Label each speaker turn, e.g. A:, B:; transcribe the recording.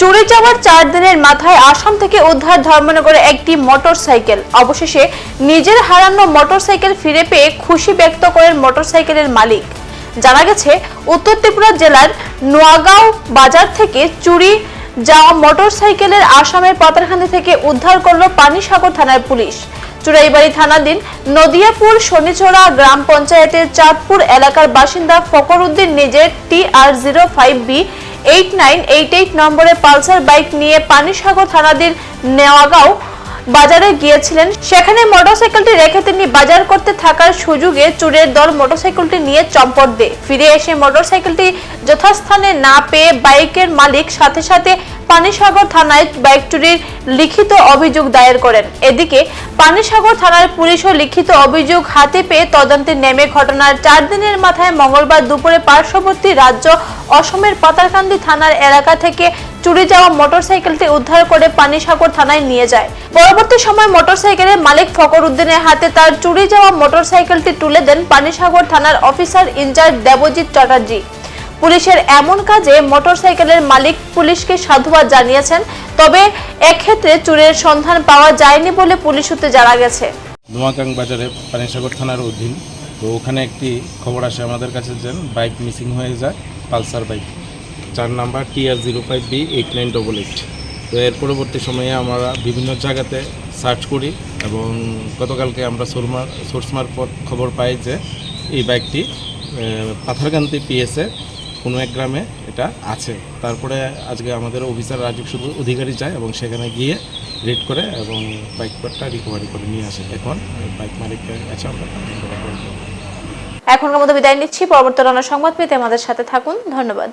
A: চুরি যাওয়ার চার দিনের মাথায় আসাম থেকে উদ্ধার ধর্মনগরে একটি মোটরসাইকেল। অবশেষে নিজের হারানো মোটরসাইকেল ফিরে পেয়ে খুশি ব্যক্ত করেন মোটরসাইকেলের মালিক। জানা গেছে, উত্তর ত্রিপুরা জেলার নোয়াগাঁও বাজার থেকে চুরি যাওয়া মোটরসাইকেলের আসামের পাতারখান্দি থেকে উদ্ধার করল পানিসাগর থানার পুলিশ। চুরাইবাড়ি থানাধীন নদিয়াপুর শনিচড়া গ্রাম পঞ্চায়েতের চাঁদপুর এলাকার বাসিন্দা ফকর উদ্দিন নিজের টি R zero five B eight nine eight eight নম্বরে পালসার বাইক নিয়ে পানিসাগর থানাদির নেওয়াগাঁও বাজারে গিয়েছিলেন। সেখানে মোটরসাইকেলটি রেখে তিনি বাজার করতে থাকার সুযোগে চুরের দল মোটরসাইকেলটি নিয়ে চম্পট দেয়। ফিরে এসে মোটরসাইকেলটি যথাস্থানে না পেয়ে বাইকের মালিক সাথে সাথে পানিসাগর থানায় বাইক চুরির লিখিত অভিযোগ দায়ের করেন। এদিকে পানিসাগর থানার পুলিশও লিখিত অভিযোগ হাতে পেয়ে তদন্তে নেমে ঘটনার চার দিনের মাথায় মঙ্গলবার দুপুরে পার্শ্ববর্তী রাজ্য অসমের পাতারকান্দি থানার এলাকা থেকে চুরি যাওয়া মোটরসাইকেলটি উদ্ধার করে পানিসাগর থানায় নিয়ে যায়। পরবর্তী সময় মোটরসাইকেলের মালিক ফকর উদ্দিনের হাতে তার চুরি যাওয়া মোটরসাইকেলটি তুলে দেন পানিসাগর থানার অফিসার ইনচার্জ দেবজিৎ চ্যাটার্জি। পুলিশের এমন কাজে মোটরসাইকেলের মালিক পুলিশকে সাধুবাদ জানিয়েছেন, তবে এক্ষেত্রে চুরের সন্ধান পাওয়া যায়নি বলে পুলিশ সূত্রে জানা গেছে।
B: নোয়াকাং বাজারে পানিসাগর থানার অধীন, তো ওখানে একটি খবর আসে আমাদের কাছে যে বাইক মিসিং হয়ে যায়, পালসার বাইক। যার নাম্বার টি R zero five B eight nine double eight. তো এর পরবর্তী সময়ে আমরা বিভিন্ন জায়গাতে সার্চ করি এবং গতকালকে আমরা সোরমার, সোর্স মারফত খবর পাই যে এই বাইকটি পাথারকান্তি পিএসে কোনো এক গ্রামে এটা আছে। তারপরে আজকে আমাদের অফিসার রাজীব শুধু অধিকারী যায় এবং সেখানে গিয়ে রেড করে এবং বাইকটা রিকভারি করে নিয়ে আসে। এখন বাইক মালিকের কাছে আমরা।
A: এখনকার মতো বিদায় নিচ্ছি। পরবর্তী রান্নার সংবাদ পেতে আমাদের সাথে থাকুন। ধন্যবাদ।